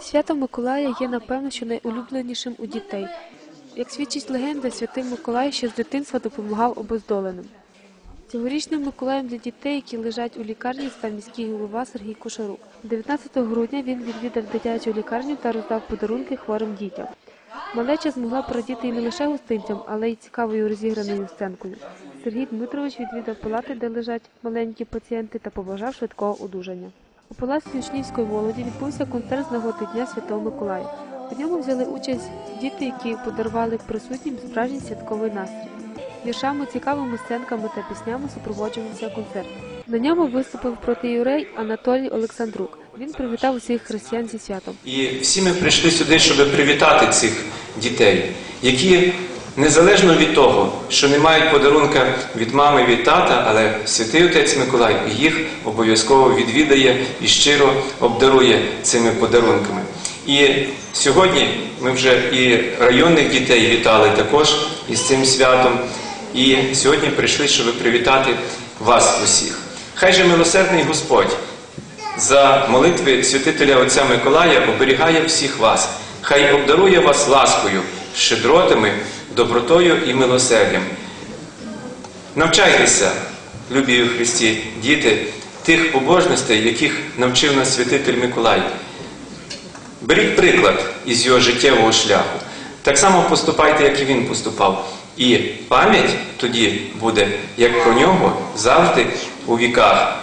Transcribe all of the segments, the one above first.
Свято Миколая є, напевно, що найулюбленішим у дітей. Як свідчить легенда, святий Миколай ще з дитинства допомагав обездоленим. Цьогорічним Миколаєм для дітей, які лежать у лікарні, став міський голова Сергій Кушарук. 19 грудня він відвідав дитячу лікарню та роздав подарунки хворим дітям. Малеча змогла порадіти і не лише гостинцям, але й цікавою розіграною сценкою. Сергій Дмитрович відвідав палати, де лежать маленькі пацієнти, та побажав швидкого одужання. У палаці учнівської молоді відбувся концерт з нагоди Дня Святого Миколая. У ньому взяли участь діти, які подарували присутнім справжній святковий настрій. Віршами, цікавими сценками та піснями супроводжувався концерт. На ньому виступив протиюрей Анатолій Олександрук. Він привітав усіх християн зі святом. І всі ми прийшли сюди, щоб привітати цих дітей, які незалежно від того, що не мають подарунка від мами, від тата, але святий отець Миколай їх обов'язково відвідає і щиро обдарує цими подарунками. І сьогодні ми вже і районних дітей вітали також із цим святом. І сьогодні прийшли, щоб привітати вас усіх. Хай же милосердний Господь за молитви святителя Отця Миколая оберігає всіх вас. Хай обдарує вас ласкою, щедротами, добротою і милосердям. Навчайтеся, любі у Христі, діти, тих побожностей, яких навчив нас святитель Миколай. Беріть приклад із його життєвого шляху. Так само поступайте, як і він поступав. І пам'ять тоді буде, як про нього, завжди у віках.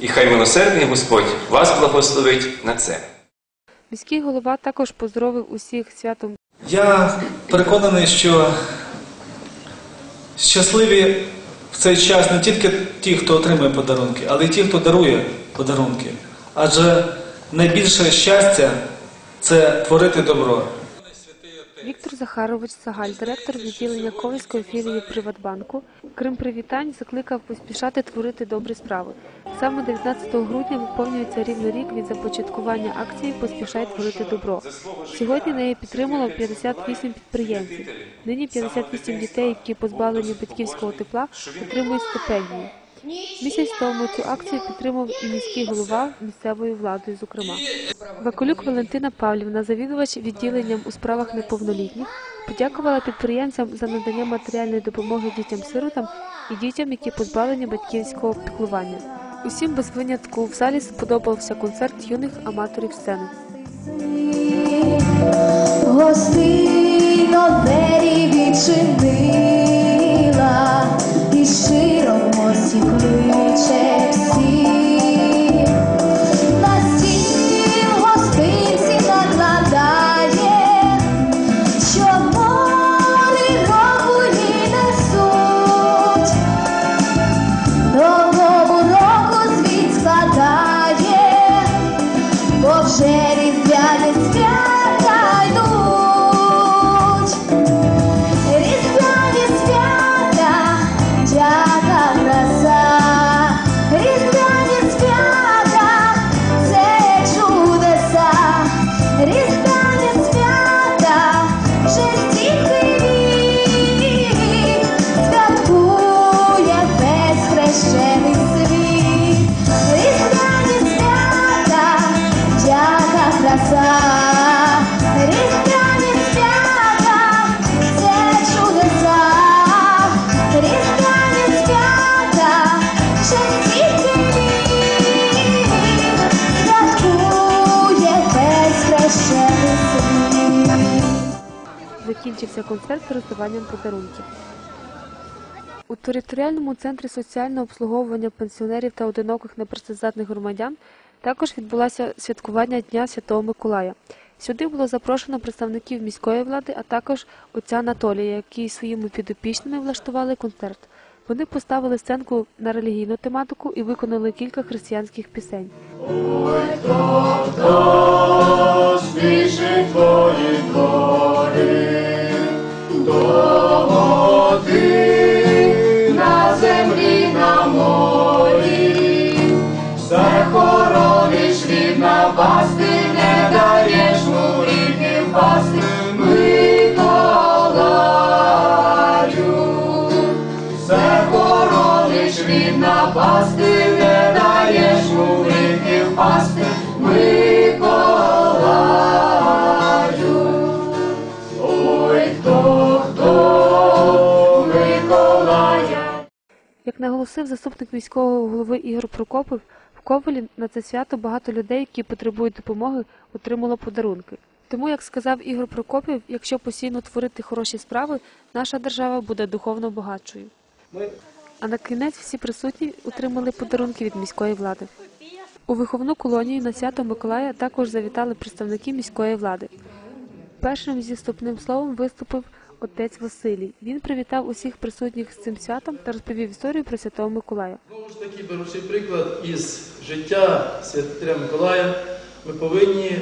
І хай милосердний Господь вас благословить на це. Міський голова також поздоровив усіх святом Я переконаний, що щасливі в цей час не тільки ті, хто отримує подарунки, але й ті, хто дарує подарунки. Адже найбільше щастя це творити добро. Віктор Захарович Сагаль, директор відділення Ковальської філії Приватбанку, крім привітань, закликав поспішати творити добрі справи. Саме 19 грудня виповнюється рівно рік від започаткування акції Поспішай творити добро. Сьогодні неї підтримало 58 підприємців. Нині 58 дітей, які позбавлені батьківського тепла, отримують стипендії. Місяць тому цю акцію підтримав і міський голова місцевою владою, зокрема. Вакулюк Валентина Павлівна, завідувач відділенням у справах неповнолітніх, подякувала підприємцям за надання матеріальної допомоги дітям-сиротам і дітям, які позбавлені батьківського піклування. Усім без винятку в залі сподобався концерт юних аматорів сцени. Гостино вже різдвяні свята Закінчився концерт з роздаванням подарунків. У територіальному центрі соціального обслуговування пенсіонерів та одиноких непрацездатних громадян також відбулося святкування Дня Святого Миколая. Сюди було запрошено представників міської влади, а також отця Анатолія, які своїми підопічними влаштували концерт. Вони поставили сценку на релігійну тематику і виконали кілька християнських пісень. Спішить твої наголосив заступник міського голови Ігор Прокопов, в Ковелі на це свято багато людей, які потребують допомоги, отримало подарунки. Тому, як сказав Ігор Прокопів, якщо постійно творити хороші справи, наша держава буде духовно багатшою. А на кінець всі присутні отримали подарунки від міської влади. У виховну колонію на свято Миколая також завітали представники міської влади. Першим зі вступним словом виступив отець Василій. Він привітав усіх присутніх з цим святом та розповів історію про святого Миколая. Знову ж таки, беручи приклад із життя Святителя Миколая, ми повинні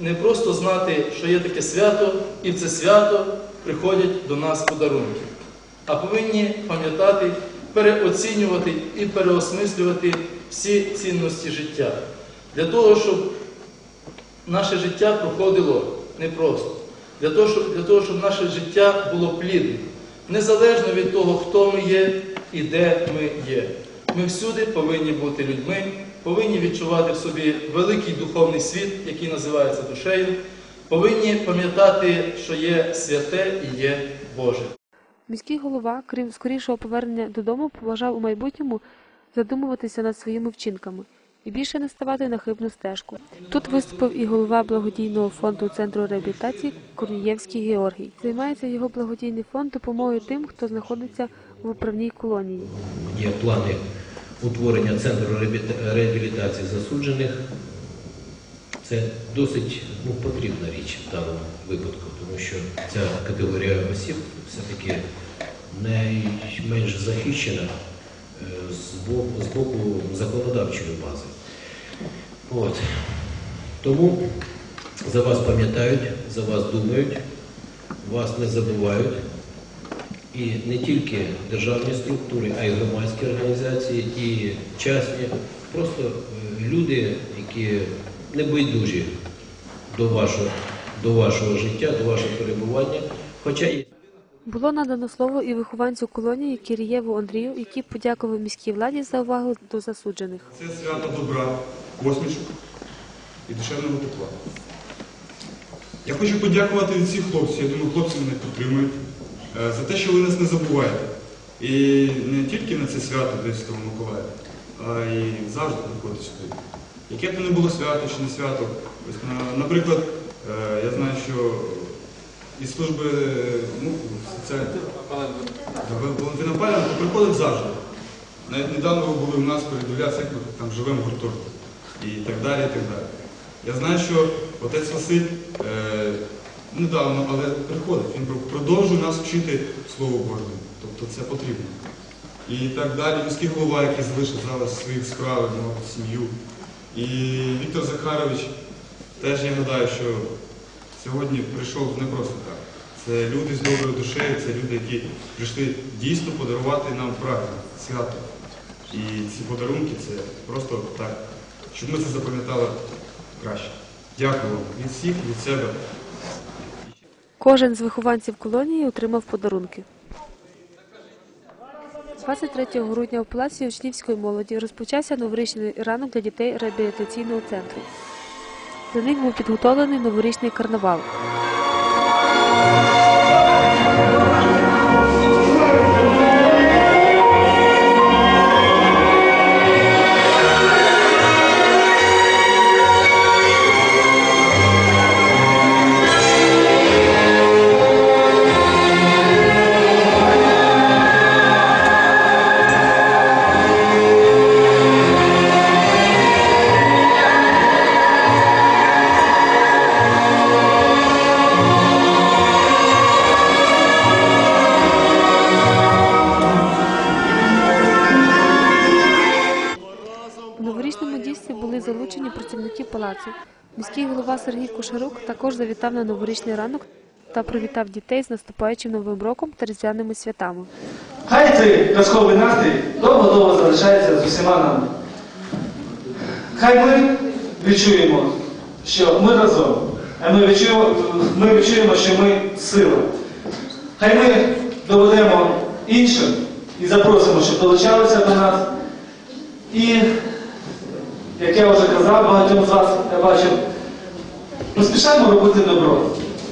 не просто знати, що є таке свято, і в це свято приходять до нас подарунки, а повинні пам'ятати, переоцінювати і переосмислювати всі цінності життя для того, щоб наше життя проходило непросто. Для того, щоб, для того, щоб наше життя було плідним, незалежно від того, хто ми є і де ми є. Ми всюди повинні бути людьми, повинні відчувати в собі великий духовний світ, який називається душею, повинні пам'ятати, що є святе і є Боже. Міський голова, крім скорішого повернення додому, побажав у майбутньому задумуватися над своїми вчинками більше не ставати на хибну стежку. Тут виступив і голова благодійного фонду центру реабілітації Корнієвський Георгій. Займається його благодійний фонд допомогою тим, хто знаходиться в управній колонії. Є плани утворення центру реабіліта- реабілітації засуджених. Це досить ну, потрібна річ в даному випадку, тому що ця категорія осіб все-таки найменш захищена е, з боку законодавчої бази. От. Тому за вас пам'ятають, за вас думають, вас не забувають. І не тільки державні структури, а й громадські організації, і частні, просто е, люди, які не байдужі до вашого, до вашого життя, до вашого перебування. Хоча є Було надано слово і вихованцю колонії Кірієву Андрію, який подякував міській владі за увагу до засуджених. Це свято добра, посмішок і душевного тепла. Я хочу подякувати від всіх хлопців, я думаю, хлопці мене підтримують, е, за те, що ви нас не забуваєте. І не тільки на це свято День Святого Миколая, а й завжди приходите сюди. Яке б не було свято чи не свято. Ось, Наприклад, е, я знаю, що із служби ну, Валентина Павлівна приходить завжди. Навіть недавно ви були у нас передивлятися, як ми там живемо в гуртожитку. І так далі, і так далі. Я знаю, що отець Василь е, недавно, але приходить. Він продовжує нас вчити Слову Божому. Тобто це потрібно. І так далі. Міський голова, який залишив зараз своїх справ, мав сім'ю. І Віктор Захарович, теж я гадаю, що сьогодні прийшов не просто так. Це люди з доброю душею, це люди, які прийшли дійсно подарувати нам правильно свято. І ці подарунки це просто так, щоб ми це запам'ятали краще. Дякую вам від всіх, від себе. Кожен з вихованців колонії отримав подарунки. 23 грудня в палаці учнівської молоді розпочався новорічний ранок для дітей реабілітаційного центру. Для них був підготовлений новорічний карнавал. У голова Сергій Кошарук також завітав на новорічний ранок та привітав дітей з наступаючим новим роком та різдвяними святами. Хай цей казковий настрій довго-довго залишається з усіма нами. Хай ми відчуємо, що ми разом, а ми відчуємо, ми відчуємо, що ми сила. Хай ми доведемо іншим і запросимо, щоб долучалися до нас. І, як я вже казав багатьом з вас, я бачив, поспішаємо робити добро.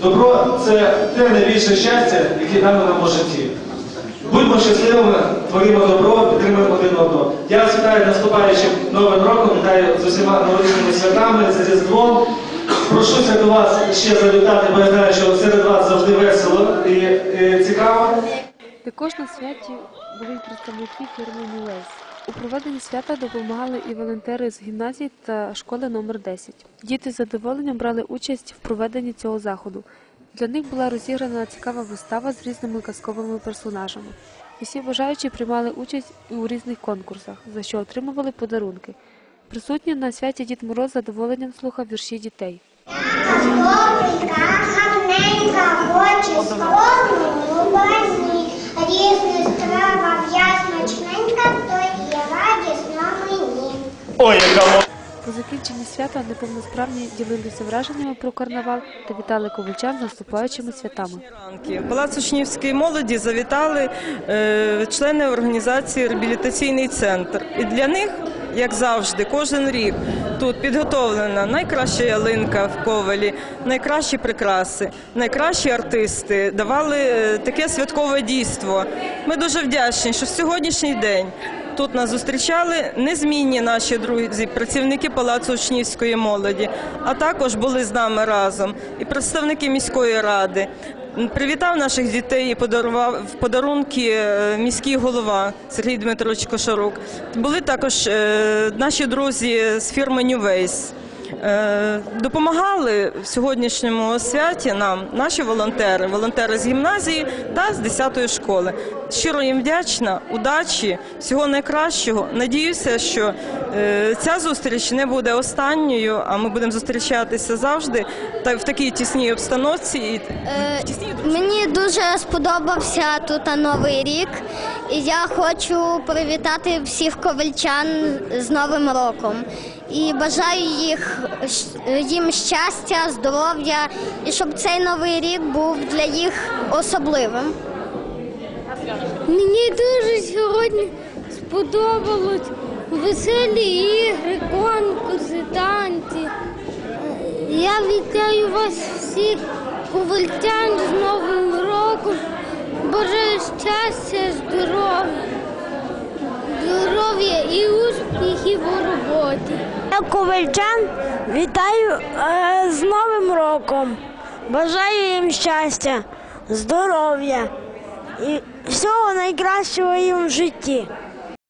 Добро це те найбільше щастя, яке дано нам у житті. Будьмо щасливими, творимо добро, підтримуємо один одного. Я вас вітаю наступаючим новим роком, вітаю з усіма новорічними святами, з Різдвом. Прошуся до вас ще завітати, бо я знаю, що серед вас завжди весело і, і цікаво. Також на святі були представники фірми Ньюейс. У проведенні свята допомагали і волонтери з гімназії та школи номер 10. Діти з задоволенням брали участь в проведенні цього заходу. Для них була розіграна цікава вистава з різними казковими персонажами. І всі бажаючі приймали участь у різних конкурсах, за що отримували подарунки. Присутні на святі Дід Мороз задоволенням слухав вірші дітей. Добренька, гарненька, хоче Ой, яка По закінченні свята неповносправні ділилися враженнями про карнавал та вітали ковальчан з наступаючими святами. Палац учнівської молоді завітали е, члени організації Реабілітаційний центр. І для них, як завжди, кожен рік тут підготовлена найкраща ялинка в ковалі, найкращі прикраси, найкращі артисти давали е, таке святкове дійство. Ми дуже вдячні, що в сьогоднішній день. Тут нас зустрічали незмінні наші друзі, працівники Палацу учнівської молоді, а також були з нами разом і представники міської ради. Привітав наших дітей і подарував в подарунки е, міський голова Сергій Дмитрович Кошарук. Були також е, наші друзі з фірми Ньювейс. Е, Допомагали в сьогоднішньому святі нам наші волонтери, волонтери з гімназії та з 10-ї школи. Щиро їм вдячна, удачі, всього найкращого. Надіюся, що е, ця зустріч не буде останньою, а ми будемо зустрічатися завжди та в такій тісній обстановці. Е, Мені дуже сподобався тут новий рік, і я хочу привітати всіх ковальчан з Новим роком. І бажаю їх, їм щастя, здоров'я, і щоб цей новий рік був для їх особливим. Мені дуже сьогодні сподобалось веселі ігри, конкурси, танці. Я вітаю вас всіх ковальтян з Новим роком. Бажаю щастя, здоров'я, здоров'я і успіхів у роботі. Ковальчан вітаю е, з Новим роком. Бажаю їм щастя, здоров'я і всього найкращого їм в житті.